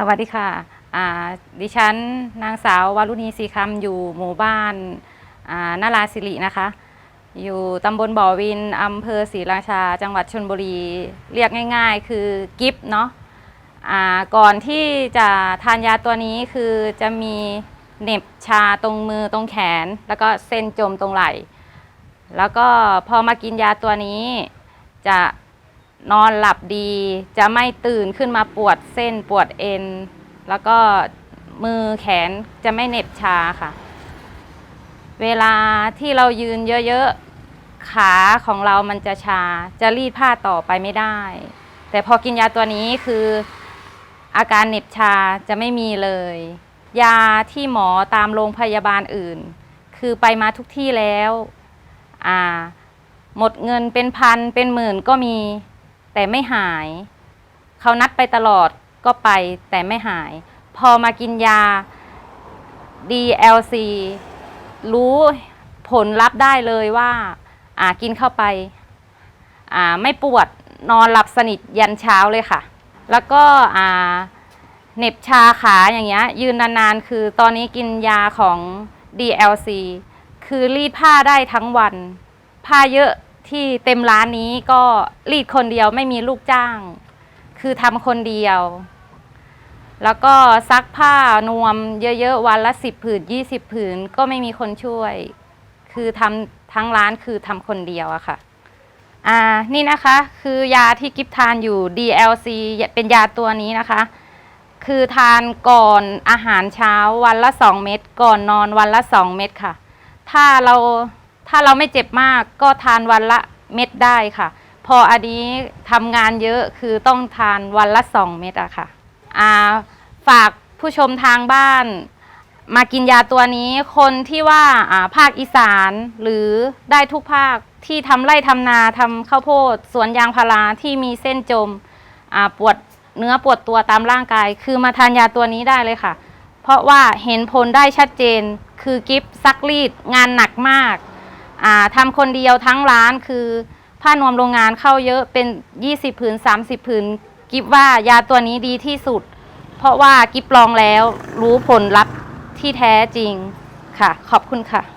สวัสดีค่ะดิฉันนางสาววารุณีศรีคำอยู่หมู่บ้านานาราสิรินะคะ อยู่ตำบลบ่อวินอำเภอศรีราชา จังหวัดชนบุรี เรียกง่าย ๆ คือกิฟเนาะก่อนที่จะทานยาตัวนี้คือจะมีเหน็บชาตรงมือตรงแขน แล้วก็เส้นจมตรงไหล่ แล้วก็พอมากินยาตัวนี้จะ นอนหลับดี จะไม่ตื่นขึ้นมาปวดเส้นปวดเอ็น แล้วก็มือแขนจะไม่เหน็บชาค่ะ เวลาที่เรายืนเยอะๆ ขาของเรามันจะชา จะรีดผ้าต่อไปไม่ได้ แต่พอกินยาตัวนี้คืออาการเหน็บชาจะไม่มีเลย ยาที่หมอตามโรงพยาบาลอื่น คือไปมาทุกที่แล้ว อ่า หมดเงินเป็นพันเป็นหมื่นก็มี แต่ไม่หาย เขานัดไปตลอดก็ไปแต่ไม่หาย พอมากินยา DLC รู้ผลลัพธ์ได้เลยว่า อ่ากินเข้าไป อ่าไม่ปวดนอนหลับสนิทยันเช้าเลยค่ะ แล้วก็อ่าเหน็บชาขาอย่างเงี้ย ยืนนานๆ คือตอนนี้กินยาของ DLC คือรีดผ้าได้ทั้งวัน ผ้าเยอะ ที่เต็มร้านนี้ก็รีดคนเดียวไม่มีลูกจ้าง คือทำคนเดียว แล้วก็ซักผ้านวมเยอะๆวันละสิบผืนยี่สิบผืนก็ไม่มีคนช่วย คือทำทั้งร้านคือทำคนเดียวอะค่ะอ่านี่นะคะคือยาที่กิฟทานอยู่ DLC เป็นยาตัวนี้นะคะ คือทานก่อนอาหารเช้าวันละ 2 เม็ดก่อนนอนวันละ 2 เม็ดค่ะ ถ้าเรา ถ้าเราไม่เจ็บมากก็ทานวันละเม็ดได้ค่ะ พออันนี้ทำงานเยอะคือต้องทานวันละ2เม็ดอะค่ะอ่าฝากผู้ชมทางบ้าน มากินยาตัวนี้คนที่ว่าอ่าภาคอีสานหรือได้ทุกภาคที่ทำไร่ทำนาทำข้าวโพดสวนยางพาราที่มีเส้นจมอ่าปวดเนื้อปวดตัวตามร่างกาย คือมาทานยาตัวนี้ได้เลยค่ะ เพราะว่าเห็นผลได้ชัดเจนคือกิฟซักรีดงานหนักมาก ทำคนเดียวทั้งร้านคือผ้านวมโรงงานเข้าเยอะเป็น 20 ผืน 30 ผืน กิฟว่ายาตัวนี้ดีที่สุด เพราะว่ากิฟลองแล้วรู้ผลลัพธ์ที่แท้จริงค่ะ ขอบคุณค่ะ